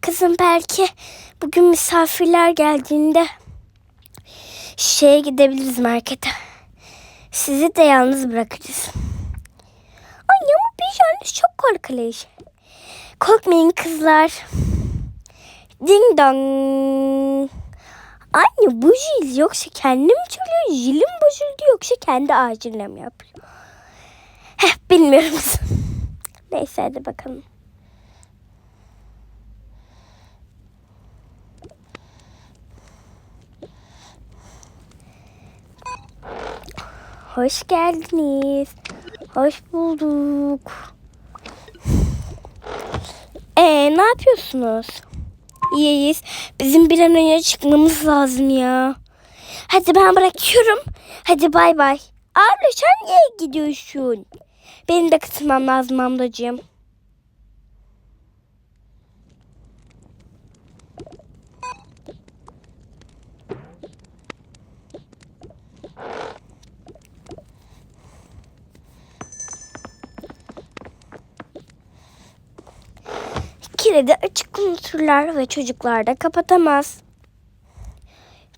Kızım belki bugün misafirler geldiğinde şeye gidebiliriz markete. Sizi de yalnız bırakırız. Ay ama bir yalnız çok korkulur. Korkmayın kızlar. Ding dong. Anne bu jil yoksa kendi mi çalıyor? Jilin bozuldu yoksa kendi ağacıyla mı yapıyor? Heh bilmiyorum. Neyse hadi bakalım. Hoş geldiniz. Hoş bulduk. Ee, ne yapıyorsunuz? İyiyiz. Bizim bir an önce çıkmamız lazım ya. Hadi ben bırakıyorum. Hadi bay bay. Abla sen niye gidiyorsun? Benim de katılmam lazım ablacığım. Kilidi açık unuturlar ve çocuklar da kapatamaz.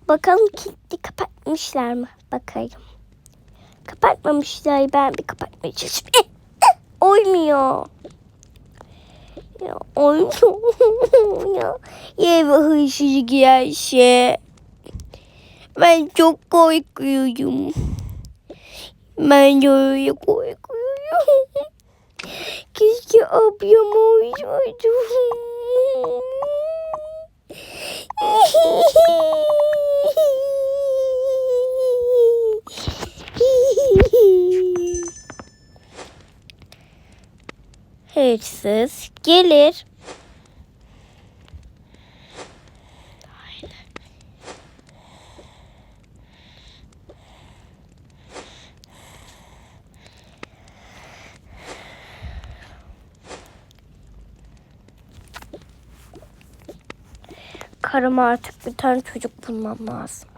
Bakalım kilidi kapatmışlar mı? Bakayım. Kapatmamışlar. Ben bir kapatmaya çalışayım. Eh, eh, Oymuyor. Ya oymuyor. ya. Hırsızı gelse. Ben çok korkuyorum. Ben de öyle korkuyorum. Keşke ablam olsaydı. Hırsız gelir. Karıma artık bir tane çocuk bulmam lazım.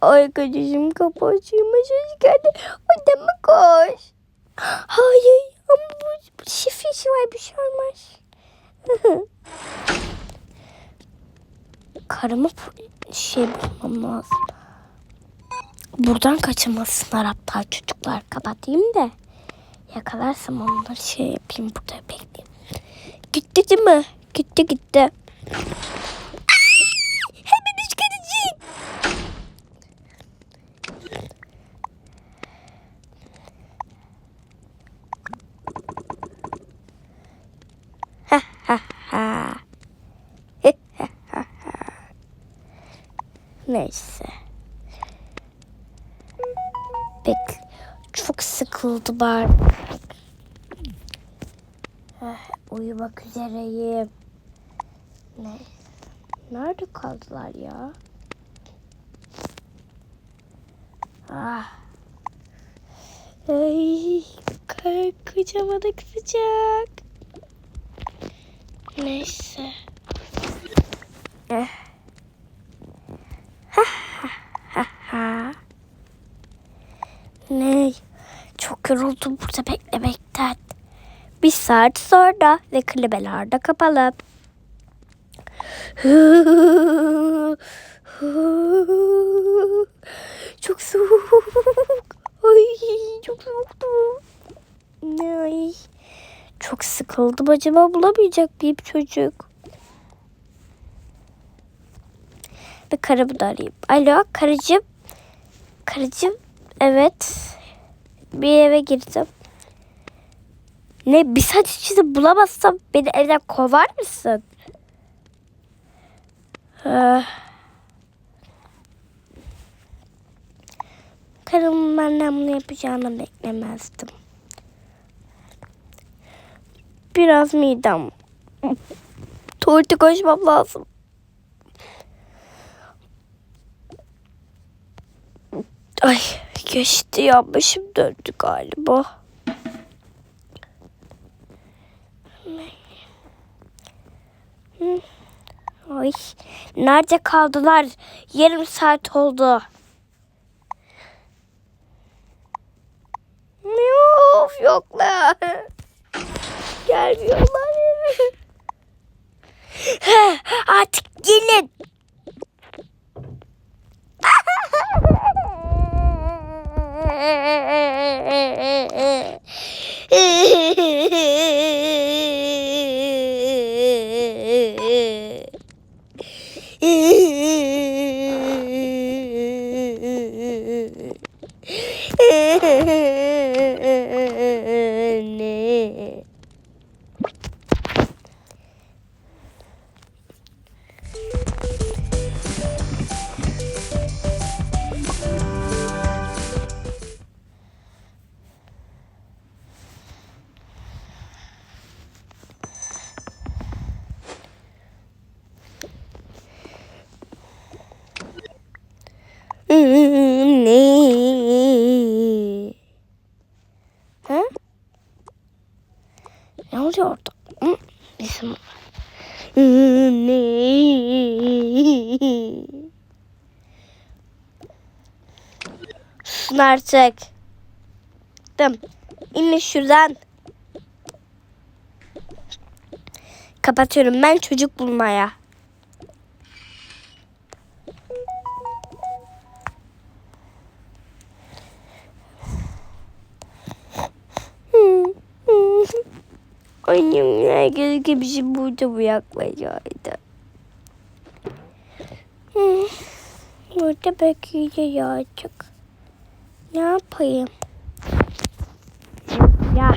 Arkadaşım kapatıyor mesaj geldi. Odama koş. Hayır ama bu, bu şifresi var bir şey olmaz. Karıma şey bulmam lazım. Buradan kaçamasınlar aptal çocuklar. Kapatayım da yakalarsam onları şey yapayım burada bekleyeyim. Gitti değil mi? Gitti gitti. Hemen çıkaracağım. Ha ha ha. Ha. Neyse. Pek çok sıkıldı bari. Eh, uyumak üzereyim. Ne? Nerede kaldılar ya? Ah. Ay, kocaman sıcak. Neyse. Eh. Ha ha ha ha. Ne? Çok yoruldum burada beklemekten. Bir saat sonra ve klibeler de kapalı. Çok soğuk. Ay çok soğuktu. Ay. Çok sıkıldım. Acaba bulamayacak mıyım çocuk? Bir karımı da arayayım. Alo karıcığım. Karıcığım. Evet. Bir eve girdim. Ne bir saat içinde bulamazsam beni evden kovar mısın? Ah. Karımın benden bunu yapacağını beklemezdim. Biraz midem. Tuvalete koşmam lazım. Ay geçti ya başım döndü galiba. Hı. Ay nerede kaldılar? Yarım saat oldu. Of yoklar. Gel gelmiyorlar. Artık gelin. Ne? Ne? Ha? Ne oluyor orada? Hı? Bizim ne? Susun artık. Dım. İnin şuradan. Kapatıyorum ben çocuk bulmaya. Annem herkes bizi burada bırakmayacağıydı. Hmm, Burada bekleyeceğiz artık. Ne yapayım? Ya.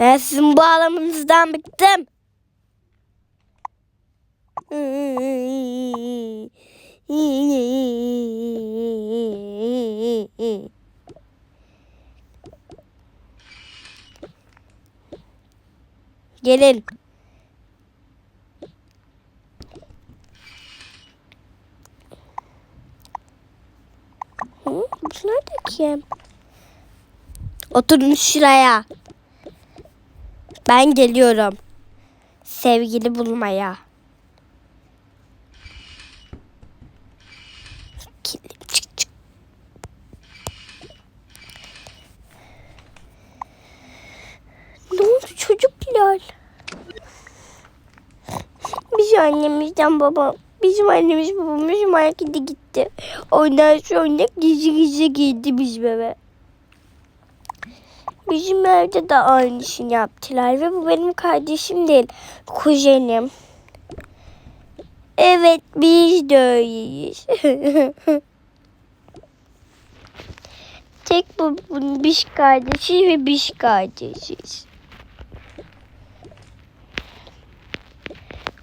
Ben sizin bu ağlamanızdan bıktım. Gelin. Hı, bunlar da kim? Oturun şuraya. Ben geliyorum. Sevgili bulmaya. Kilim çık çık. Ne oldu çocuklar? Biz annemizden baba Bizim annemiz babamız markete gitti. Ondan sonra gizli gizli girdi biz eve. Bizim evde de aynısını yaptılar ve bu benim kardeşim değil, kuzenim. Evet, biz de öyleyiz. Tek bu, bu biz kardeşiz ve biz kardeşiz.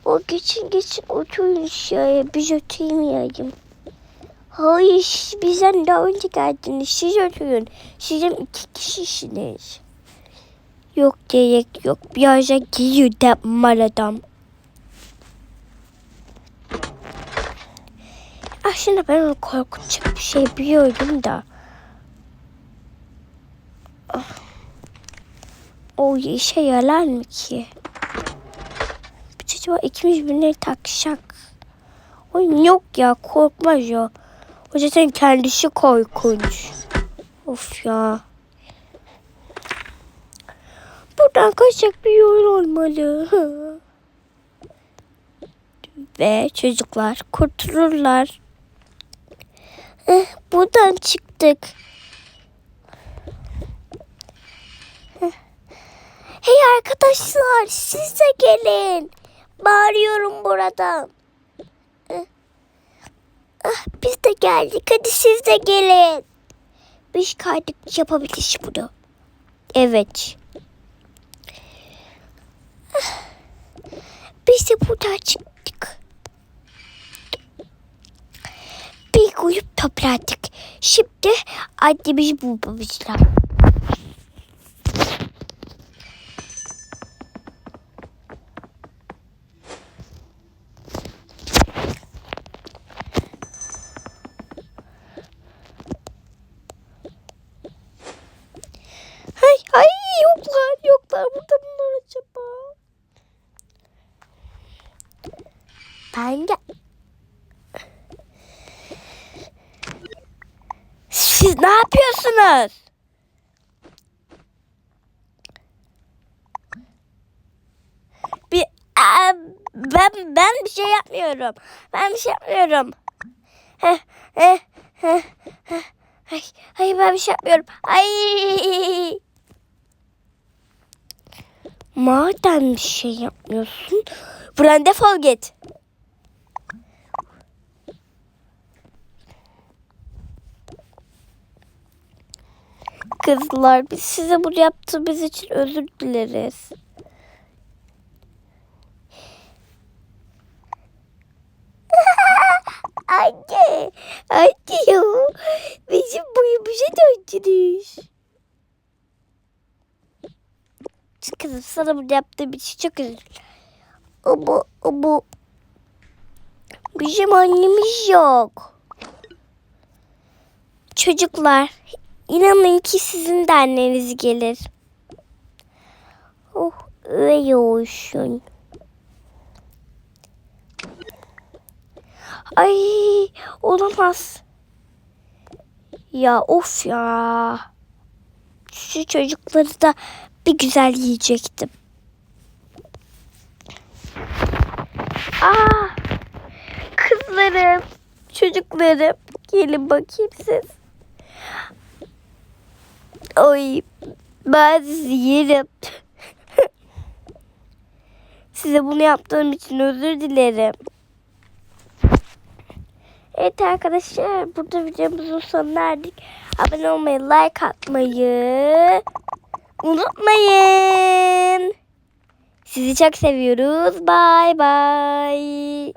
O geçin geçin oturun şöyle biz oturmayalım. Hayır siz bizden daha önce geldiniz. Siz oturun. Sizin iki kişisiniz. Yok gerek yok. Birazdan geliyor da mal adam. Aslında ben onu korkutacak bir şey biliyordum da. Ah. O işe yarar mı ki? Acaba ikimiz birbirine takışak. Oy yok ya korkmaz ya. O zaten kendisi korkunç. Of ya. Buradan kaçacak bir yol olmalı. Ve çocuklar kurtulurlar. Eh, buradan çıktık. Eh. Hey arkadaşlar siz de gelin. Bağırıyorum buradan. Eh. Ah, biz de geldik. Hadi siz de gelin. Biz kaydık yapabiliriz bunu. Evet. Ah. Biz de buradan çıktık. Bir grup topladık. Şimdi annemizi bulmamız lazım. Yoklar yoklar burada bunlar acaba. Ben gel. Siz ne yapıyorsunuz? Bir ben ben bir şey yapmıyorum. Ben bir şey yapmıyorum. Heh, heh, heh, heh. Ay, hayır ben bir şey yapmıyorum. Ay. Madem bir şey yapmıyorsun, buradan defol git. Kızlar biz size bunu yaptığımız için özür dileriz. Anne, anne ya. Bizim boyumuza döndünüz. Kızım sana bunu yaptığım için çok dilerim. Ama, ama bizim annemiz yok. Çocuklar, inanın ki sizin de anneniz gelir. Oh, öyle olsun. Ay olamaz. Ya of ya. Şu çocukları da bir güzel yiyecektim. Aa, kızlarım, çocuklarım. Gelin bakayım siz. Oy ben sizi yerim. Size bunu yaptığım için özür dilerim. Evet arkadaşlar burada videomuzun sonuna erdik. Abone olmayı, like atmayı unutmayın. Sizi çok seviyoruz. Bye bye.